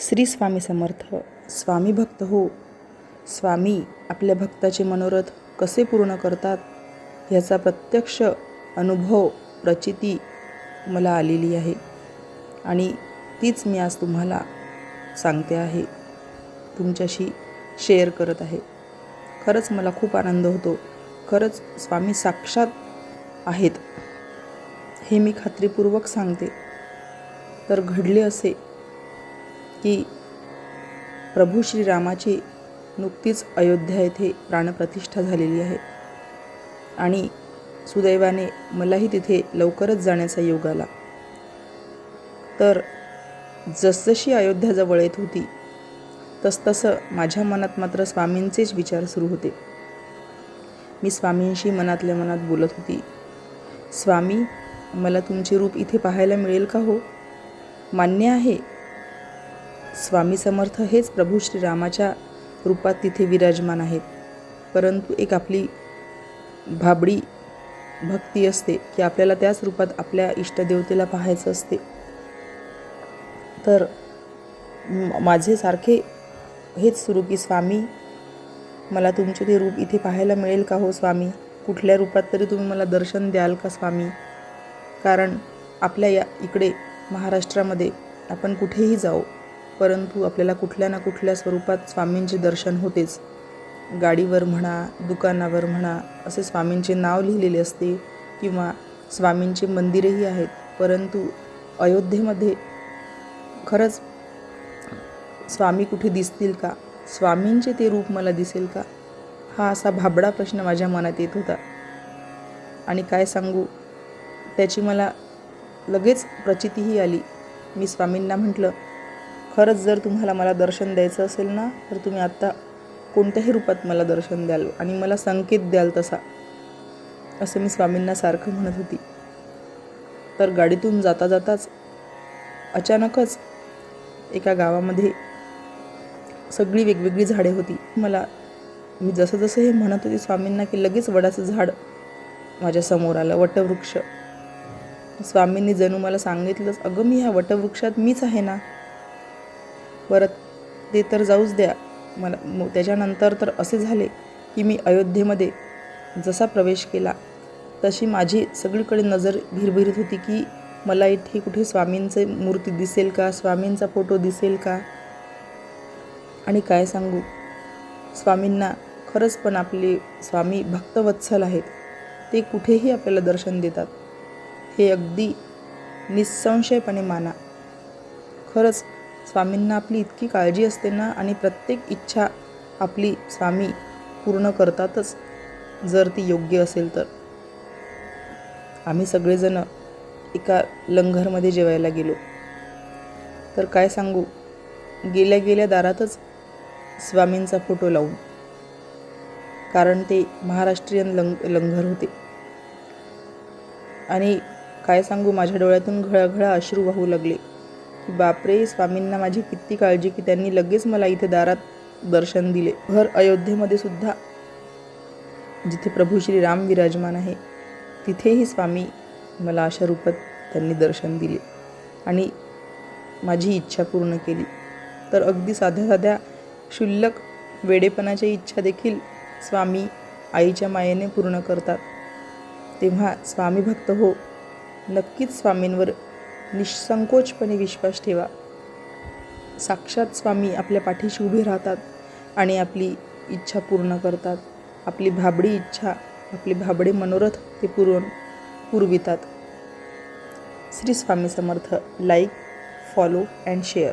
श्री स्वामी समर्थ स्वामी भक्त हो. स्वामी आपल्या भक्ताचे मनोरथ कसे पूर्ण करतात ह्याचा प्रत्यक्ष अनुभव प्रचिती मला आलेली आहे. आणि तीच मी आज तुम्हाला सांगते आहे. तुमच्याशी शेअर करत आहे. खरंच मला खूप आनंद होतो. खरंच स्वामी साक्षात आहेत. हे मी खात्रीपूर्वक सांगते. तर घडले असे की प्रभू श्रीरामाची नुकतीच अयोध्या येथे प्राणप्रतिष्ठा झालेली आहे. आणि सुदैवाने मलाही तिथे लवकरच जाण्याचा योग आला. तर जसजशी अयोध्या जवळ येत होती तसतसं माझ्या मनात मात्र स्वामींचेच विचार सुरू होते. मी स्वामींशी मनातल्या मनात बोलत होती स्वामी मला तुमचे रूप इथे पाहायला मिळेल का हो? मान्य आहे स्वामी समर्थ हेच प्रभू श्रीरामाच्या रूपात तिथे विराजमान आहेत. परंतु एक आपली भाबडी भक्ती असते की आपल्याला त्याच रूपात आपल्या इष्टदेवतेला पाहायचं असते. तर माझे सारखे हेच सुरू की स्वामी मला तुमचे ते रूप इथे पाहायला मिळेल का हो स्वामी? कुठल्या रूपात तरी तुम्ही मला दर्शन द्याल का स्वामी? कारण आपल्या या इकडे महाराष्ट्रामध्ये आपण कुठेही जाऊ परंतु आपल्याला कुठल्या ना कुठल्या स्वरूपात स्वामींचे दर्शन होतेच. गाडीवर म्हणा दुकानावर म्हणा असे स्वामींचे नाव लिहिलेले असते किंवा स्वामींचे मंदिरही आहेत. परंतु अयोध्येमध्ये खरंच स्वामी कुठे दिसतील का? स्वामींचे ते रूप मला दिसेल का? हा असा भाबडा प्रश्न माझ्या मनात येत होता. आणि काय सांगू? त्याची मला लगेच प्रचितीही आली. मी स्वामींना म्हटलं खरंच जर तुम्हाला मला दर्शन द्यायचं असेल ना तर तुम्ही आत्ता कोणत्याही रूपात मला दर्शन द्याल आणि मला संकेत द्याल तसा असं मी स्वामींना सारखं म्हणत होती. तर गाडीतून जाता जाताच अचानकच एका गावामध्ये सगळी वेगवेगळी झाडे होती. मला मी जसं जसं हे म्हणत होती स्वामींना की लगेच वडाचं झाड माझ्यासमोर आलं वटवृक्ष. स्वामींनी जणू मला सांगितलंच अगं मी ह्या वटवृक्षात मीच आहे ना बरं ते तर जाऊच द्या. मला मग त्याच्यानंतर तर असे झाले की मी अयोध्येमध्ये जसा प्रवेश केला तशी माझी सगळीकडे नजर भिरभिरत होती की मला इथे कुठे स्वामींचे मूर्ती दिसेल का? स्वामींचा फोटो दिसेल का? आणि काय सांगू? स्वामींना खरंच पण आपले स्वामी भक्तवत्सल आहेत. ते कुठेही आपल्याला दर्शन देतात. हे अगदी निसंशयपणे माना. खरंच स्वामींना आपली इतकी काळजी असते ना आणि प्रत्येक इच्छा आपली स्वामी पूर्ण करतातच जर ती योग्य असेल तर. आम्ही सगळेजण एका लंगरमध्ये जेवायला गेलो. तर काय सांगू? गेल्या गेल्या दारातच स्वामींचा फोटो लावून. कारण ते महाराष्ट्रीयन लंग लंगर होते. आणि काय सांगू? माझ्या डोळ्यातून घळाघळा अश्रू वाहू लागले. बापरे स्वामींना माझी किती काळजी की त्यांनी लगेच मला इथे दारात दर्शन दिले. भर अयोध्येमध्ये सुद्धा जिथे प्रभू श्री राम विराजमान आहे तिथेही स्वामी मला अशा रूपात त्यांनी दर्शन दिले आणि माझी इच्छा पूर्ण केली. तर अगदी साध्या साध्या क्षुल्लक वेडेपणाच्या इच्छा देखील स्वामी आईच्या मायेने पूर्ण करतात. तेव्हा स्वामी भक्त हो नक्कीच स्वामींवर निसंकोचपणे विश्वास ठेवा. साक्षात स्वामी आपल्या पाठीशी उभे राहतात आणि आपली इच्छा पूर्ण करतात. आपली भाबडी इच्छा आपले भाबडे मनोरथ ते पुरवून पुरवितात. Shri Swami Samarth. Like follow and share.